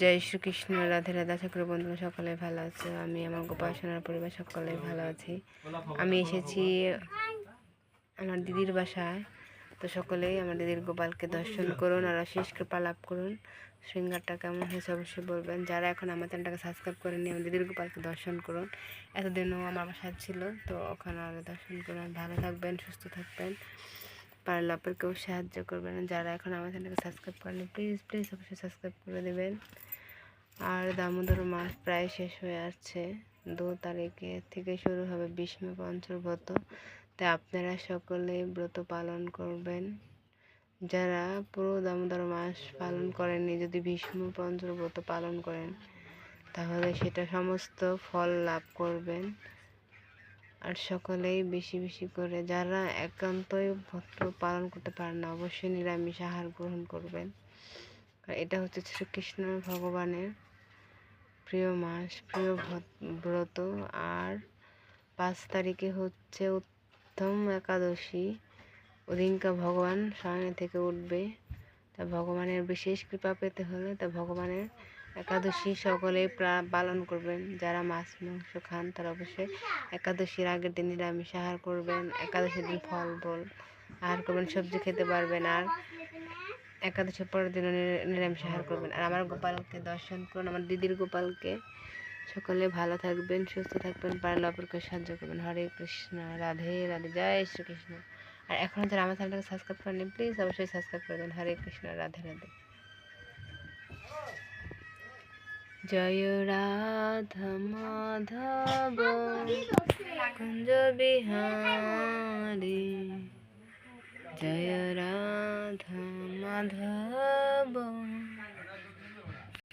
জয় শ্রীকৃষ্ণ, রাধে রাধা। ঠাকুর বন্ধুরা সকলে ভালো আছে। আমি আমার গোপাসনার পরিবার সকলে ভালো আছি। আমি এসেছি আমার দিদির বাসায়। তো সকলেই আমার দিদির গোপালকে দর্শন করুন আর অশেষ কৃপা লাভ করুন। শৃঙ্গারটা কেমন হয়েছে অবশ্যই বলবেন। যারা এখন আমার চ্যানেলটাকে সাবস্ক্রাইব করেনি আমার দিদির গোপালকে দর্শন করুন। এতদিনও আমার বাসায় ছিল, তো ওখানে দর্শন করুন। ভালো থাকবেন, সুস্থ থাকবেন। পারলে অপরকেও সাহায্য করবেন। যারা এখন আমার চ্যানেলকে সাবস্ক্রাইব করেনি প্লিজ প্লিজ অবশ্যই সাবস্ক্রাইব করে দেবেন। আর দামোদর মাস প্রায় শেষ হয়ে আসছে। দু তারিখে থেকে শুরু হবে বিষ্ণু পঞ্চব্রত তাই আপনারা সকলে ব্রত পালন করবেন। যারা পুরো দামোদর মাস পালন করেননি, যদি ভীষ্ম পঞ্চব্রত পালন করেন, তাহলে সেটা সমস্ত ফল লাভ করবেন। আর সকলেই বেশি বেশি করে যারা একান্তই ভক্ত পালন করতে পারেন না, অবশ্যই নিরামিষ আহার গ্রহণ করবেন। এটা হচ্ছে শ্রীকৃষ্ণ ভগবানের প্রিয় মাস, প্রিয় ব্রত। আর পাঁচ তারিখে হচ্ছে উত্তম একাদশী। ওদিনকা ভগবান স্বয়ং থেকে উঠবে। তা ভগবানের বিশেষ কৃপা পেতে হলে তা ভগবানের একাদশী সকলেই পালন করবেন। যারা মাছ, মাংস খান, তারা অবশ্যই একাদশীর আগের দিন নিরামিষ আহার করবেন। একাদশীর দিন ফল বল আহার করবেন, সবজি খেতে পারবেন আর একাদশীর পরের দিন নিরামিষ আহার করবেন। আর আমার গোপালকে দর্শন করুন, আমার দিদির গোপালকে। সকলে ভালো থাকবেন, সুস্থ থাকবেন, পারলে অপরকে সাহায্য করবেন। হরে কৃষ্ণ, রাধে রাধে, জয় শ্রীকৃষ্ণ। আর এখন যারা আমার চ্যানেলটাকে সাবস্ক্রাইব করেনি প্লিজ অবশ্যই সাবস্ক্রাইব করে হরে কৃষ্ণ, রাধে রাধে। জয় রাধা মাধব। কুঞ্জ বিহারী। জয় রাধা মাধব।